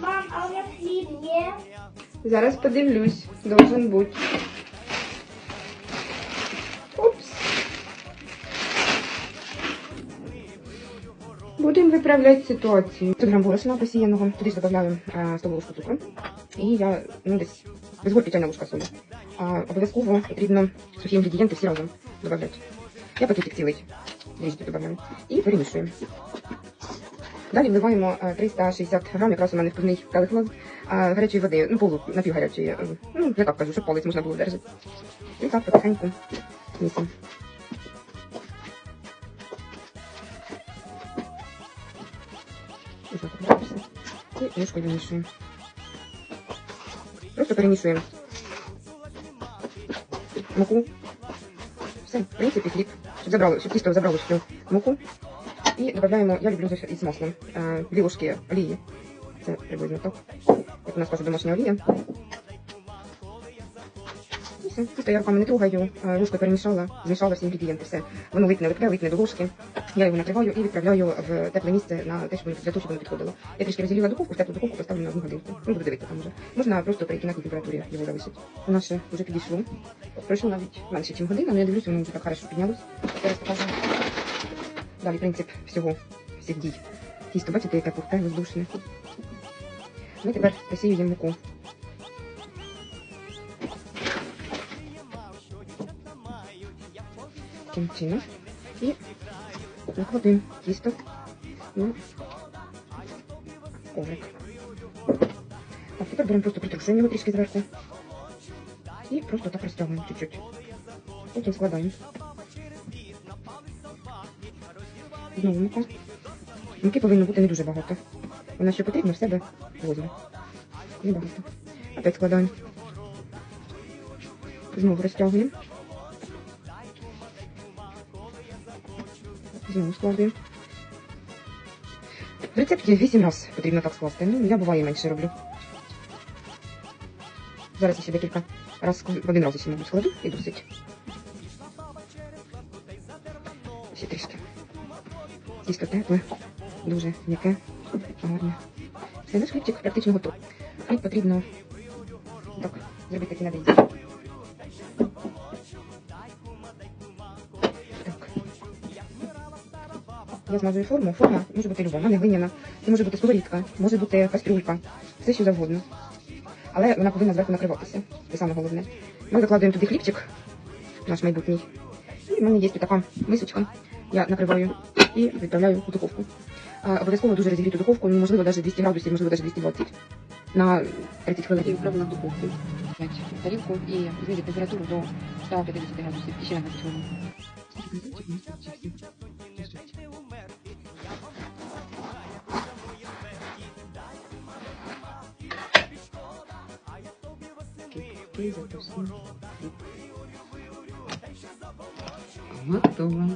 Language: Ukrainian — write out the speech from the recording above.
Мам, а у меня хліб є? Зараз подивлюсь. Должен бути. Упс. Будемо виправляти ситуацію. 100 грам борошна посіяного, туди ж додаємо е, столову ложку. І я, ну, десь без горки чайна ложка солі. А обов'язково потрібно сухі інгредієнти всі разом додати. Я пакетик цілий дріжджі додаємо. І перемішуємо. Далі вливаємо е, 360 грам, якраз у мене впускний келих влаз, гарячої води, ну полу напівгарячої, е, ну я так кажу, щоб палець можна було держати. І так потихеньку місимо. І ложкою вимішуємо. Просто перемішуємо муку. Все, в принципі, хліб. Щоб забрало, щоб тісто забрало всю муку. І додаємо, я люблю маслом, е, дві ложки олії. Це приблизно так. Як у нас каже домашня олія. І все. Тісто я руками не трогаю, е, ложкою перемішала, змішала всі інгредієнти. Все. Воно липне, липне, липне до ложки. Я його накриваю і відправляю в тепле місце на те, щоб для того, щоб воно підходило. Я трішки розділила духовку, в теплу духовку поставлю на одну годинку. Ну, буду дивитися там вже. Можна просто при кімнатній температурі його залишити. У нас ще вже підійшло. Пройшло навіть менше, ніж година, але я дивлюся, воно вже так хорошо піднялось. Зараз покажу. Далі принцип всього, всіх дій. Тісто, бачите, яке пухте, воздушне. Ми тепер присіюємо муку. Таким чином. І накладемо тісто на коврик. Так, тепер беремо просто притрушуємо його трішки зверху. І просто так розтягуємо чуть-чуть. Потім складаємо. Знову мука. Муки повинно бути не дуже багато. Вона що потрібно в себе возьме. Небагато. Опять складаємо. Знову розтягуємо. Знову складуємо. В рецепті 8 разів потрібно так скласти. Ну, я буває менше роблю. Зараз я ще декілька разів, один раз ще, мабуть, складу і досить. Ще трішки. Тісто тепле, дуже м'яке, гарне. Все, наш хлібчик практично готовий. Хліб потрібно так, зробити такий надій. Так. Я змазую форму. Форма може бути люба, вона не глиняна. Це може бути сковорідка, може бути кастрюлька, все що завгодно. Але вона повинна зверху накриватися. Це саме головне. Ми закладуємо туди хлібчик, наш майбутній. І в мене є така мисочка. Я накриваю і відправляю у духовку. Обов'язково дуже розігріту духовку, ну, можливо, навіть 200 градусів, можливо, навіть 220 на 30 хвилин. Відправлю в духовку. Тарілку і знизити температуру до 150 градусів і ще на 20 хвилин. Готово.